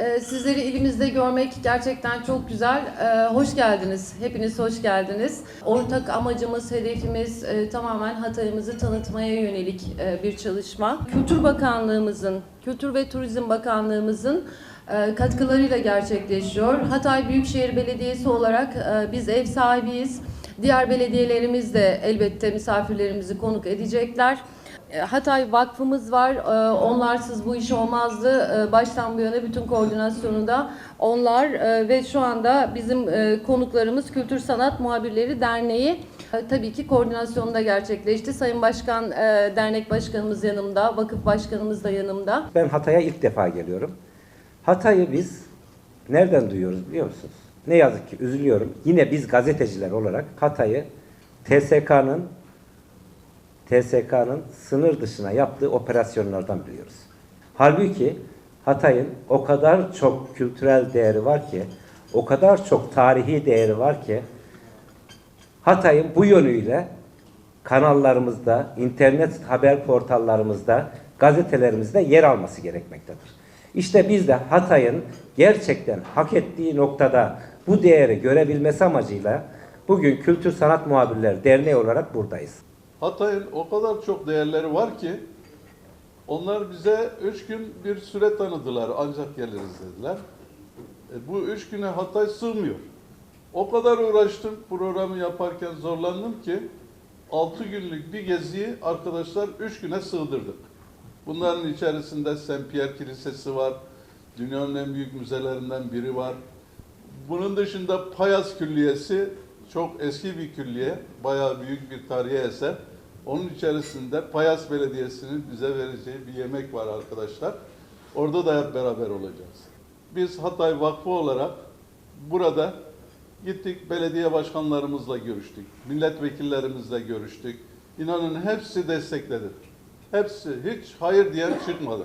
Ee, Sizleri ilimizde görmek gerçekten çok güzel. Ee, Hoş geldiniz. Hepiniz hoş geldiniz. Ortak amacımız, hedefimiz e, tamamen Hatay'ımızı tanıtmaya yönelik e, bir çalışma. Kültür Bakanlığımızın, Kültür ve Turizm Bakanlığımızın e, katkılarıyla gerçekleşiyor. Hatay Büyükşehir Belediyesi olarak biz ev sahibiyiz. Diğer belediyelerimiz de elbette misafirlerimizi konuk edecekler. E, Hatay Vakfımız var. E, Onlarsız bu iş olmazdı. E, Baştan bu yana bütün koordinasyonu da onlar ve şu anda bizim konuklarımız Kültür Sanat Muhabirleri Derneği tabii ki koordinasyonunda gerçekleşti. Sayın Başkan, dernek başkanımız yanımda, vakıf başkanımız da yanımda. Ben Hatay'a ilk defa geliyorum. Hatay'ı biz nereden duyuyoruz biliyor musunuz? Ne yazık ki üzülüyorum. Yine biz gazeteciler olarak Hatay'ı TSK'nın TSK'nın sınır dışına yaptığı operasyonlardan biliyoruz. Halbuki Hatay'ın o kadar çok kültürel değeri var ki, o kadar çok tarihi değeri var ki Hatay'ın bu yönüyle kanallarımızda, internet haber portallarımızda, gazetelerimizde yer alması gerekmektedir. İşte biz de Hatay'ın gerçekten hak ettiği noktada bu değeri görebilmesi amacıyla bugün Kültür Sanat Muhabirleri Derneği olarak buradayız. Hatay'ın o kadar çok değerleri var ki onlar bize üç gün bir süre tanıdılar ancak geliriz dediler. E, bu üç güne Hatay sığmıyor. O kadar uğraştım programı yaparken zorlandım ki altı günlük bir geziyi arkadaşlar üç güne sığdırdık. Bunların içerisinde Saint Pierre Kilisesi var. Dünyanın en büyük müzelerinden biri var. Bunun dışında Payas Külliyesi çok eski bir külliye, bayağı büyük bir tarihi eser. Onun içerisinde Payas Belediyesi'nin bize vereceği bir yemek var arkadaşlar. Orada da hep beraber olacağız. Biz Hatay Vakfı olarak burada gittik belediye başkanlarımızla görüştük, milletvekillerimizle görüştük. İnanın hepsi destekledi. Hepsi, hiç hayır diyen çıkmadı.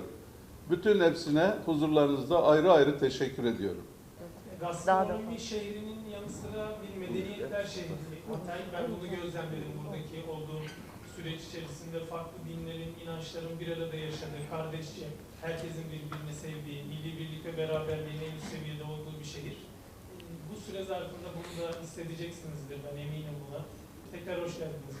Bütün hepsine huzurlarınızda ayrı ayrı teşekkür ediyorum. Gastronomi şehrinin yanı sıra bir medeniyetler şehri Hatay. Ben bunu gözlemledim buradaki olduğum süreç içerisinde farklı dinlerin, inançların bir arada yaşadığı, kardeşçe, herkesin birbirini sevdiği, milli birlik ve beraberliğin en üst seviyede olduğu bir şehir. Bu süre zarfında bunu da hissedeceksinizdir ben eminim buna. Tekrar hoş geldiniz.